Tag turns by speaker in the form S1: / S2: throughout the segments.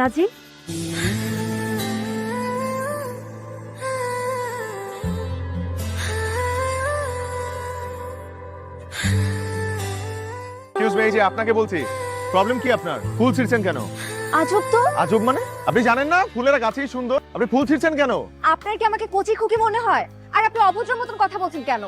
S1: নাজিম?
S2: এই যে আপনাকে বলছি প্রবলেম কি আপনার? ফুল ছিঁড়ছেন কেন?
S1: আজব তো।
S2: আজব মানে? আপনি জানেন না? ফুলেরা গাছেই সুন্দর। আপনি ফুল ছিঁড়ছেন কেন?
S1: আপনার কি আমাকে কচি খুকি মনে হয়? আর আপনি অভদ্র মতন কথা বলছেন কেন?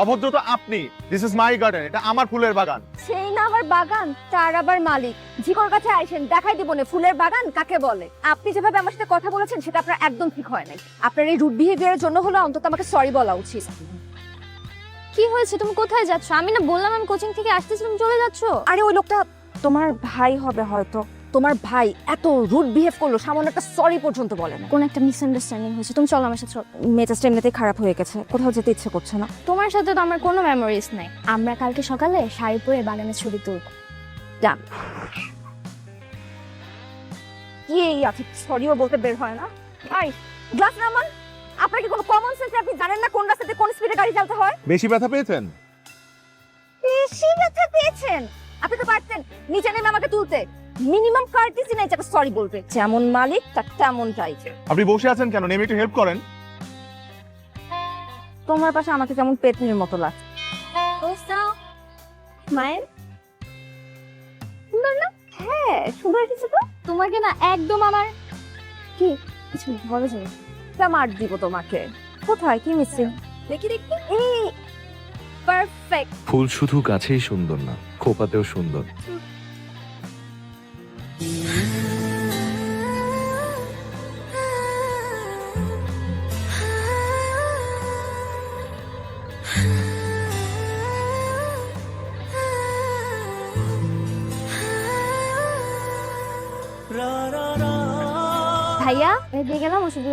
S2: অভদ্র তো আপনি। দিস ইজ মাই গার্ডেন এটা আমার ফুলের বাগান।
S1: সেই না আমার বাগান তার আবার মালিক। জিকর কাছে আইসেন দেখাই দিব না ফুলের বাগান কাকে বলে? আপনি যেভাবে আমার সাথে কথা বলেছেন সেটা আপনার একদম ঠিক হয় নাই। আপনার এই রুট বিহেভিয়ারের জন্য হলো অন্তত আমাকে সরি বলা উচিত।
S3: কি হয়েছে? তুমি কোথায় যাচ্ছ? আমি না বললাম আমি কোচিং থেকে আসতেছি তুমি চলে যাচ্ছ?
S1: আরে ওই লোকটা তোমার ভাই হবে হয়তো। তোমার ভাই এত রুট বিহেভ করল সামান্য একটা সরি পর্যন্ত বলে না
S3: কোন একটা মিসআন্ডারস্ট্যান্ডিং হয়েছে। তুমি চলো আমার সাথে চলো।
S1: মেজাজটা এমনিতেই খারাপ হয়ে গেছে কোথাও যেতে ইচ্ছে করছে না।
S3: তোমার সাথে তো আমার কোনো মেমোরিজ নাই। আমরা কালকে সকালে শাড়ি পরে বাগানে ছবি তুলব।
S1: যা কি এই আছে? সরিও বলতে বের হয় না। আই গ্লাস নামান আপনার কি কোনো কমন সেন্স আপনি জানেন না কোন রাস্তাতে কোন স্পিডে গাড়ি চালাতে হয়?
S2: বেশি ব্যথা পেয়েছেন?
S1: বেশি ব্যথা পেয়েছেন। আপনি তো পারতেন নিচে নেমে আমাকে তুলতে। মিনিমাম কার্টিসি নাই যাকে সরি বলবে। যেমন মালিক তার
S2: আপনি বসে আছেন কেন? নেমে একটু হেল্প করেন।
S1: তোমার পাশে আমাকে কেমন পেতনির মতো লাগছে।
S3: মায়ের
S1: হ্যাঁ সুন্দর কিছু তো।
S3: তোমাকে না একদম আমার
S1: কি?
S3: কিছু না, বলো যাবে
S1: তা মার দিব তোমাকে। কোথায়? কি মিসিং দেখি দেখি। এই পারফেক্ট
S4: ফুল শুধু গাছেই সুন্দর না খোপাতেও সুন্দর।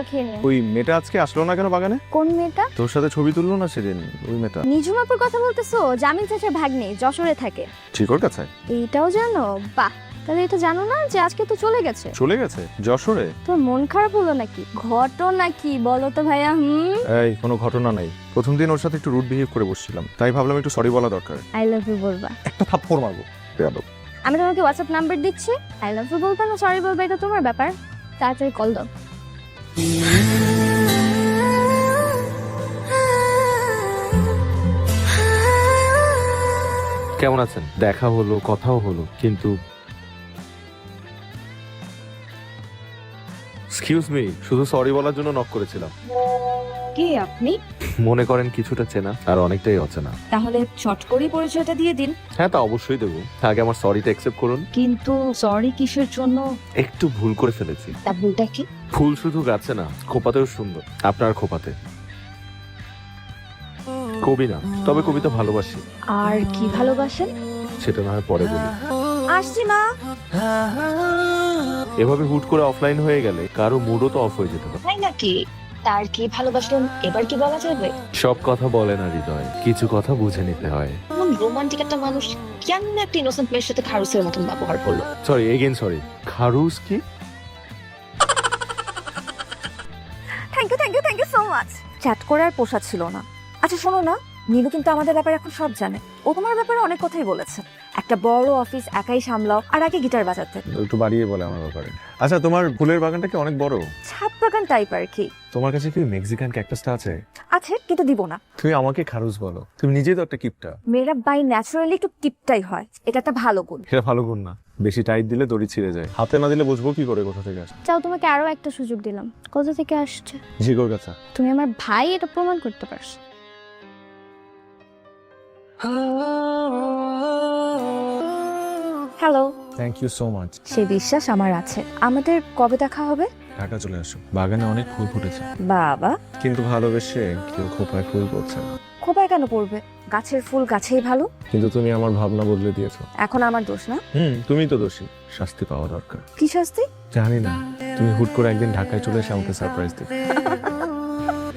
S3: খেয়ে
S2: ওই মেয়েটা আজকে আসলো না কেন বাগানে?
S3: কোন মেয়েটা?
S2: তোর সাথে ছবি তুললো না সেদিন ওই মেয়েটা?
S3: কথা বলতেছো? জামিন চাচার ভাগ্নে যশোরে থাকে।
S2: ঠিকর কাছে?
S3: এইটাও জানো? বাহ তাহলে এটা জানো না যে আজকে তো চলে গেছে?
S2: চলে গেছে? যশোরে?
S3: তোর মন খারাপ হলো নাকি? ঘটনা কি বলো তো ভাইয়া হুম?
S2: এই কোনো ঘটনা নাই। প্রথম দিন ওর সাথে একটু রুট বিহেভ করে বসছিলাম। তাই ভাবলাম একটু সরি বলা দরকার।
S3: আই লাভ ইউ বলবা।
S2: একটা থাপ্পড় মারবো। বেয়াদব।
S3: আমি তোমাকে হোয়াটসঅ্যাপ নাম্বার দিচ্ছি। আই লাভ ইউ বলবা না সরি বলবা এটা তোমার ব্যাপার। তাড়াতাড়ি কল দাও।
S4: কেমন আছেন? দেখা হলো কথাও হলো কিন্তু এক্সকিউজ মি শুধু সরি বলার জন্য নক করেছিলাম।
S1: কে আপনি?
S4: মনে করেন কিছুটা চেনা আর অনেকটাই অচেনা।
S1: তাহলে চট করে পরিচয়টা দিয়ে দিন।
S4: হ্যাঁ তা অবশ্যই দেবো। আগে আমার সরিটা অ্যাকসেপ্ট করুন।
S1: কিন্তু সরি কিসের জন্য?
S4: একটু ভুল করে ফেলেছি।
S1: তা ভুলটা কি?
S4: ফুল শুধু গাছে না খোপাতেও সুন্দর আপনার খোপাতে। কবি না তবে কবিতা ভালোবাসি।
S1: আর কি ভালোবাসেন?
S4: সেটা না হয় পরে বলি।
S1: আসছি মা।
S4: এভাবে হুট করে অফলাইন হয়ে গেলে কারও মুডও তো অফ হয়ে যেতে পারে।
S5: তাই নাকি? তার কি ভালোবাসলেন? এবার কি বলা যাবে?
S4: সব কথা বলে না হৃদয় কিছু কথা বুঝে নিতে হয়।
S5: এমন রোমান্টিক একটা মানুষ কেন একটা ইনোসেন্ট মেয়ের সাথে খারুসের মতন ব্যবহার করল?
S4: সরি এগেন সরি খারুস কি?
S1: চ্যাট করার পোষা ছিল না। আচ্ছা শোনো না নীলু কিন্তু আমাদের ব্যাপারে এখন সব জানে। ও তোমার ব্যাপারে অনেক কথাই বলেছে। একটা বড় অফিস একাই সামলাও আর আগে গিটার বাজাতে।
S2: একটু বাড়িয়ে বলে আমার ব্যাপারে। আচ্ছা তোমার ফুলের বাগানটা কি অনেক বড়?
S1: ছাদ বাগান টাইপ আর কি।
S2: তোমার কাছে কি মেক্সিকান ক্যাকটাসটা আছে?
S1: আছে কিন্তু দিব না।
S2: তুমি আমাকে খারুস বলো। তুমি নিজেই তো একটা কিপটা।
S1: মেয়েরা বাই ন্যাচারালি একটু টিপটাই হয়। এটা একটা ভালো গুণ।
S2: এটা ভালো গুণ না। বেশি টাইট দিলে দড়ি ছিঁড়ে যায়। হাতে না দিলে বুঝব কি করে কোথা থেকে আসে
S3: চাও তোমাকে আরও একটা সুযোগ দিলাম। কোথা থেকে আসছে?
S2: জিগোর কাছে
S3: তুমি আমার ভাই এটা প্রমাণ করতে পারছ।
S1: Hello
S2: thank you so much
S1: সেই বিশ্বাস আমার আছে। আমাদের কবে দেখা হবে?
S2: ঢাকা চলে আসো। বাগানে অনেক ফুল ফুটেছে।
S1: বাবা।
S2: কিন্তু ভালোবেসে কেউ খোপায় ফুল করছে না।
S1: খোপায় কেন পড়বে? গাছের ফুল গাছেই ভালো।
S2: কিন্তু তুমি আমার ভাবনা বদলে দিয়েছ।
S1: এখন আমার দোষ না।
S2: হুম তুমি তো দোষী। শাস্তি পাওয়া দরকার।
S1: কি শাস্তি?
S2: জানি না। তুমি হুট করে একদিন ঢাকায় চলে এসে আমাকে সারপ্রাইজ দিবে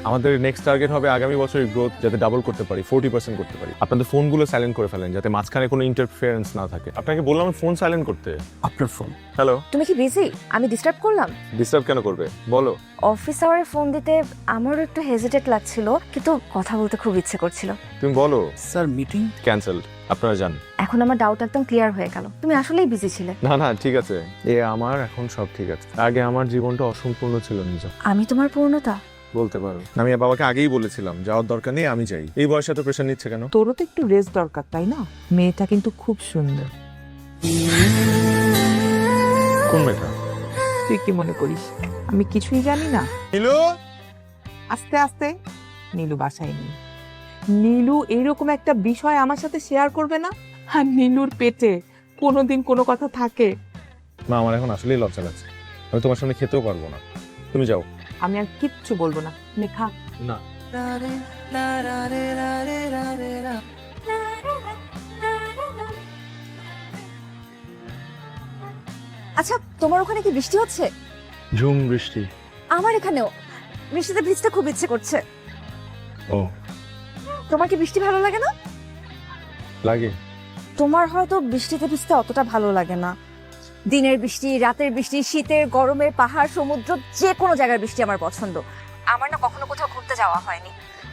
S2: আমাদের নেক্সট টার্গেট হবে আগামী বছরের গ্রোথ যাতে ডাবল করতে পারি ফোর্টি পার্সেন্ট করতে পারি। আপনাদের ফোনগুলো সাইলেন্ট করে ফেলেন যাতে মাঝখানে কোনো ইন্টারফিয়ারেন্স না থাকে। আপনাকে বললাম ফোন সাইলেন্ট করতে।
S6: আপনার ফোন
S2: হ্যালো
S1: তুমি কি বিজি আমি ডিস্টার্ব করলাম?
S2: ডিস্টার্ব কেন করবে? বলো।
S1: অফিস আওয়ারে ফোন দিতে আমারও একটু হেজিটেট লাগছিল কিন্তু কথা বলতে খুব ইচ্ছে করছিল।
S2: তুমি বলো।
S6: স্যার মিটিং
S2: ক্যান্সেলড আপনারা যান।
S1: এখন আমার ডাউট একদম ক্লিয়ার হয়ে গেল। তুমি আসলেই বিজি ছিলে।
S2: না না ঠিক আছে। এ আমার এখন সব ঠিক আছে। আগে আমার জীবনটা অসম্পূর্ণ ছিল নিজ
S1: আমি তোমার পূর্ণতা।
S2: বলতে পারো। আমি বাবাকে আগেই বলেছিলাম যাওয়ার দরকার নেই আমি যাই। এই বয়সে তো প্রেশার নিচ্ছে কেন?
S7: তোরও তো একটু রেস্ট দরকার তাই না? মেয়েটা কিন্তু খুব সুন্দর।
S2: কোন মেয়েটা?
S7: তুই কি মনে করিস? আমি কিছুই জানি না।
S2: নীলু?
S7: আস্তে আস্তে। নীলু বাসায় নেই। নীলু এরকম একটা বিষয় আমার সাথে শেয়ার করবে না? আর নীলুর পেটে কোনোদিন কোনো কথা থাকে।
S2: না আমার এখন আসলেই লজ্জা লাগছে। আমি তোমার সামনে খেতেও পারব না। তুমি যাও।
S7: আমি আর কিচ্ছু বলব না। নে খা
S2: না।
S1: আচ্ছা তোমার ওখানে কি বৃষ্টি হচ্ছে?
S2: ঝুম বৃষ্টি।
S1: আমার এখানেও। বৃষ্টিতে ভিজতে খুব ইচ্ছে করছে।
S2: ও।
S1: তোমার কি বৃষ্টি ভালো লাগে না?
S2: লাগে।
S1: তোমার হয়তো বৃষ্টিতে ভিজতে অতটা ভালো লাগে না। দিনের বৃষ্টি রাতের বৃষ্টি শীতের গরমে পাহাড় সমুদ্র যে কোনো জায়গার বৃষ্টি আমার পছন্দ। আমার না কখনো কোথাও ঘুরতে যাওয়া হয়নি।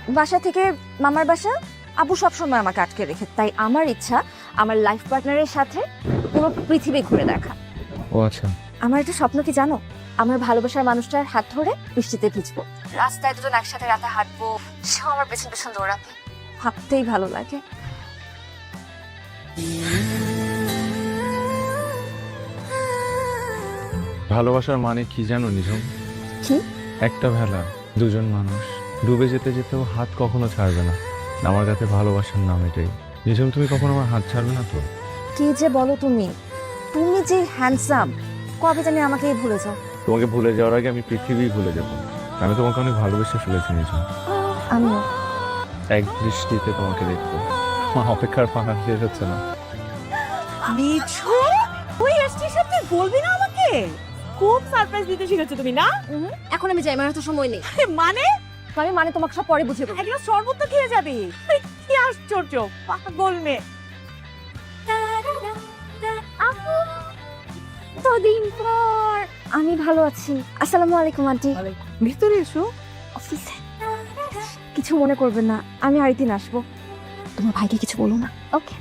S1: বাসা থেকে মামার বাসা আবু সবসময় আমাকে আটকে রেখে তাই আমার ইচ্ছা আমার লাইফ পার্টনারের সাথে পুরো পৃথিবী ঘুরে দেখা।
S2: ও আচ্ছা।
S1: আমার একটা স্বপ্ন কি জানো? আমার ভালোবাসার মানুষটার হাত ধরে বৃষ্টিতে ভিজবো। রাস্তায় দুজন একসাথে রাতে হাঁটবো সেও আমার পেছন পেছন দৌড়াবে। ভাবতেই ভালো লাগে।
S4: ভালোবাসার মানে কি জানো নিজম
S1: কি?
S4: একটা ভেলা দুজন মানুষ। ডুবে যেতে যেতেও হাত কখনো ছাড়বে না। আমার কাছে ভালোবাসার নাম এটাই। নিজম তুমি কখনো আমার হাত ছাড়বে না তো?
S1: কি যে বলো তুমি? তুমি যে হ্যান্ডসাম কবে জানি আমাকে ভুলে যাও।
S4: তোমাকে ভুলে যাওয়ার আগে আমি পৃথিবী ভুলে যাব। আমি তোমাকে অনেক ভালোবেসে ফেলেছি নিজম
S1: আমিও।
S4: এক দৃষ্টিতে তোমাকে দেখব। আমার অপেক্ষার পাহাড় শেষ হচ্ছে না।
S7: মিঠু তুই আসছিস সাথে বলবি না আমাকে? খুব সারপ্রাইজ দিতে শিখেছো তুমি না?
S3: এখন আমি যাই মানে তো সময় নেই।
S7: মানে?
S1: আমি মানে তোমাকে সব পরে বুঝিয়ে বলব।
S7: একলা শরবত তো খেয়ে যাবে। কি আশ্চর্য পাগল মেয়ে।
S1: দিন পর? আমি ভালো আছি। আসসালামু আলাইকুম আন্টি।
S7: ভিতরে এসো।
S1: অফিসে। কিছু মনে করবেন না আমি আরেকদিন আসব। তোমার ভাইকে কিছু বলো না। ওকে।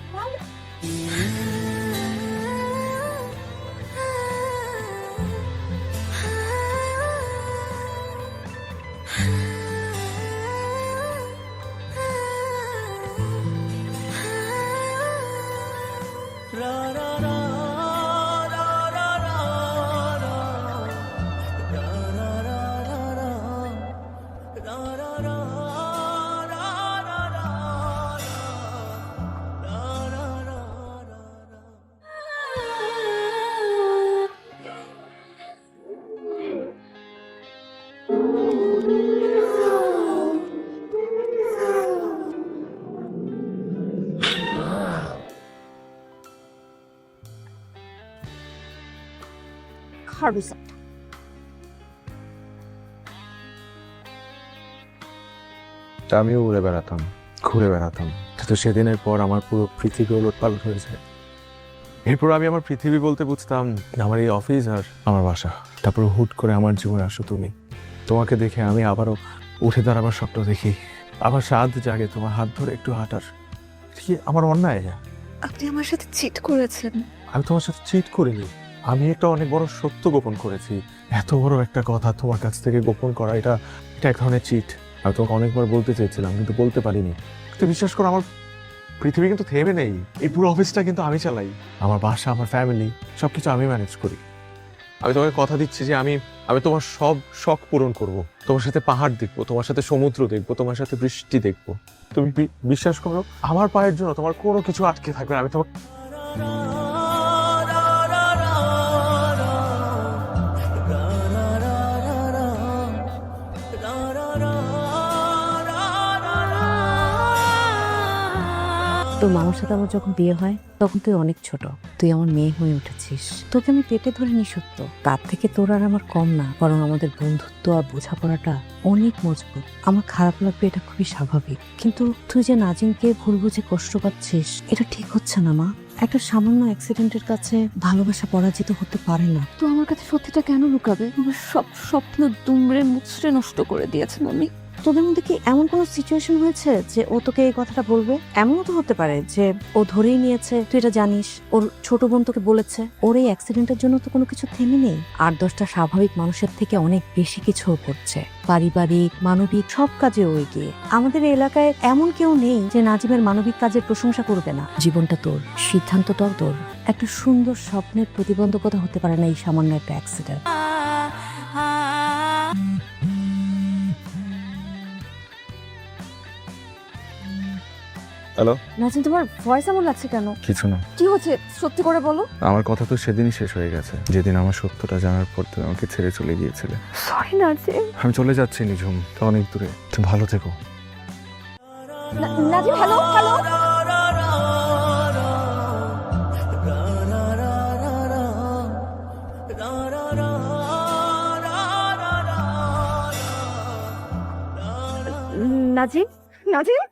S2: আমিও উড়ে বেড়াতাম, ঘুরে বেড়াতাম। কিন্তু সেদিনের পর আমার পুরো পৃথিবী ওলট পালট হয়েছে এরপর আমি আমার পৃথিবী বলতে বুঝতাম, আমার এই অফিস আর আমার বাসা। তারপর হুট করে আমার জীবনে আসো তুমি। তোমাকে দেখে আমি আবারও উঠে দাঁড়াবার স্বপ্ন দেখি। আবার স্বাদ জাগে তোমার হাত ধরে একটু হাঁটার। কি আমার অন্যায়?
S1: আপনি আমার সাথে চিট করেছেন।
S2: আমি তোমার সাথে চিট করিনি। আমি একটা অনেক বড় সত্য গোপন করেছি। এত বড় একটা কথা তোমার কাছ থেকে গোপন করা এটা এটা এক ধরনের চিট আমি তোমাকে অনেকবার বলতে চেয়েছিলাম কিন্তু বলতে পারিনি। তো বিশ্বাস করো আমার পৃথিবী কিন্তু থেমে নেই। এই পুরো অফিসটা কিন্তু আমি চালাই। আমার বাসা আমার ফ্যামিলি সব কিছু আমি ম্যানেজ করি। আমি তোমাকে কথা দিচ্ছি যে আমি আমি তোমার সব শখ পূরণ করব। তোমার সাথে পাহাড় দেখব, তোমার সাথে সমুদ্র দেখব, তোমার সাথে বৃষ্টি দেখব। তুমি বিশ্বাস করো, আমার পায়ের জন্য তোমার কোনো কিছু আটকে থাকবে আমি তোমার
S8: তোর মামার সাথে আমার যখন বিয়ে হয়, তখন তুই অনেক ছোট।
S6: তুই আমার মেয়ে হয়ে উঠেছিস। তোকে আমি পেটে ধরিনি সত্য। তার থেকে তোর আর আমার কম না, বরং আমাদের বন্ধুত্ব আর বোঝাপড়াটা অনেক মজবুত। আমার খারাপ লাগবে এটা খুবই স্বাভাবিক। কিন্তু তুই যে নাজিমকে ভুল বুঝে কষ্ট পাচ্ছিস, এটা ঠিক হচ্ছে না, মা। একটা সামান্য অ্যাক্সিডেন্টের কাছে ভালোবাসা পরাজিত হতে পারে না।
S1: তো আমার কাছে সত্যিটা কেন লুকাবে? আমার সব স্বপ্ন দুমড়ে মুচড়ে নষ্ট করে দিয়েছে, মামি।
S6: তোদের মধ্যে কি এমন কোনো সিচুয়েশন হয়েছে যে ও তোকে এই কথাটা বলবে? এমনও তো হতে পারে যে ও ধরেই নিয়েছে, তুই এটা জানিস, ওর ছোট বোন তোকে বলেছে। ওর এই অ্যাক্সিডেন্টের জন্য তো কোনো কিছু থেমে নেই। আট দশটা স্বাভাবিক মানুষের থেকে অনেক বেশি কিছু করছে। পারিবারিক, মানবিক, সব কাজে ও এগিয়ে। আমাদের এলাকায় এমন কেউ নেই যে নাজিমের মানবিক কাজের প্রশংসা করবে না। জীবনটা তোর, সিদ্ধান্তটাও তোর। একটা সুন্দর স্বপ্নের প্রতিবন্ধকতা হতে পারে না এই সামান্য একটা অ্যাক্সিডেন্ট
S4: হ্যালো
S1: নাজিম তোমার ভয়েস এমন লাগছে কেন?
S4: কিছু না।
S1: কি হচ্ছে? সত্যি করে বলো।
S4: আমার কথা তো সেদিনই শেষ হয়ে গেছে। যেদিন আমার সত্যটা জানার পর তুমি আমাকে ছেড়ে চলে গিয়েছিলে।
S1: সরি নাজিম।
S4: আমি চলে যাচ্ছি নিঝুম তো অনেক দূরে। তুমি ভালো থেকো।
S1: না- নাজিম হ্যালো হ্যালো নাজিম নাজিম।